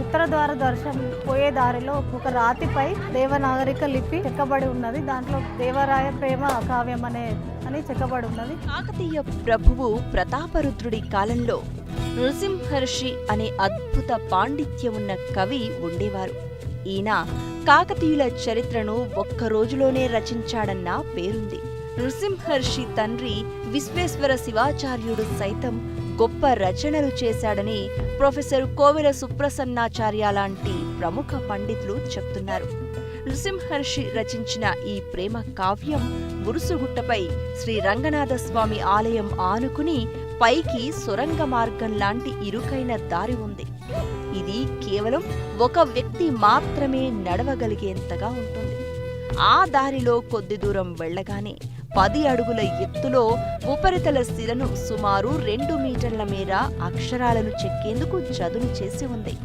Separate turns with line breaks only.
ఉత్తర ద్వార దర్శనం పోయే దారిలో ఒక రాతిపై దేవనాగరిక లిపి చెక్కబడి ఉన్నది. దాంట్లో దేవరాయ ప్రేమ కావ్యం అనే అని చెక్కబడి ఉన్నది.
కాకతీయ ప్రభువు ప్రతాపరుద్రుడి కాలంలో నృసింహర్షి అనే అద్భుత పాండిత్యం ఉన్న కవి ఉండేవారు. ఈయన కాకతీయుల చరిత్రను ఒక్క రోజులోనే రచించాడన్న పేరుంది. నృసింహర్షి తండ్రి విశ్వేశ్వర శివాచార్యుడు సైతం గొప్ప రచనలు చేశాడని ప్రొఫెసర్ కోవెల సుప్రసన్నాచార్య లాంటి ప్రముఖ పండితులు చెప్తున్నారు. నృసింహర్షి రచించిన ఈ ప్రేమ కావ్యం మురుసుగుట్టపై శ్రీ రంగనాథ స్వామి ఆలయం ఆనుకుని పైకి సొరంగ మార్గం లాంటి ఇరుకైన దారి ఉంది. ఇది కేవలం ఒక వ్యక్తి మాత్రమే నడవగలిగేంతగా ఉంటుంది. ఆ దారిలో కొద్ది దూరం వెళ్ళగానే పది అడుగుల ఎత్తులో ఉపరితల శిలను సుమారు రెండు మీటర్ల మేర అక్షరాలను చెక్కేందుకు చదును చేసి ఉంది.